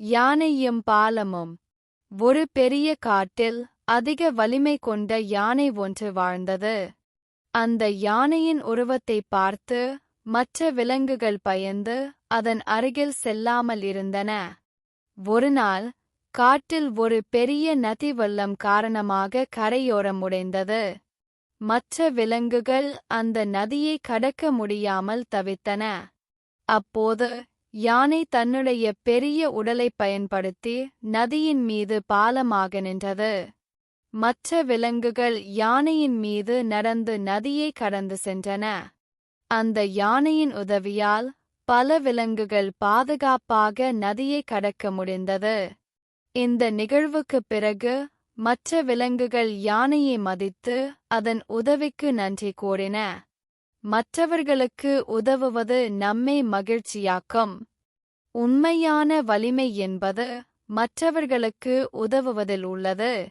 யானையும் பாலமும் ஒரு பெரிய காட்டில் அதிக வலிமை கொண்ட யானை ஒன்று வாழ்ந்தது. அந்த யானையின் உருவத்தை பார்த்து மற்ற விலங்குகள் பயந்து அதன் அருகில் செல்லாமல் இருந்தன. ஒருநாள் காட்டில் ஒரு பெரிய நதி வெள்ளம் காரணமாக கரையோரம் உடைந்தது. மற்ற விலங்குகள் அந்த நதியை கடக்க முடியாமல் தவித்தன. அப்போது யானை தன்னுடைய பெரிய உடலை பயன்படுத்தி நதியின் மீது பாலமாக நின்றது. மற்ற விலங்குகள் யானையின் மீது நடந்து நதியை கடந்து சென்றன. அந்த யானையின் உதவியால் பல விலங்குகள் பாதுகாப்பாக நதியை கடக்க முடிந்தது. இந்த நிகழ்வுக்குப் பிறகு மற்ற விலங்குகள் யானையை மதித்து அதன் உதவிக்கு நன்றி கூறின. மற்றவர்களுக்கு உதவுவது நம்மை மகிழ்ச்சியாக்கும். உண்மையான வலிமை என்பது மற்றவர்களுக்கு உதவுவதில் உள்ளது.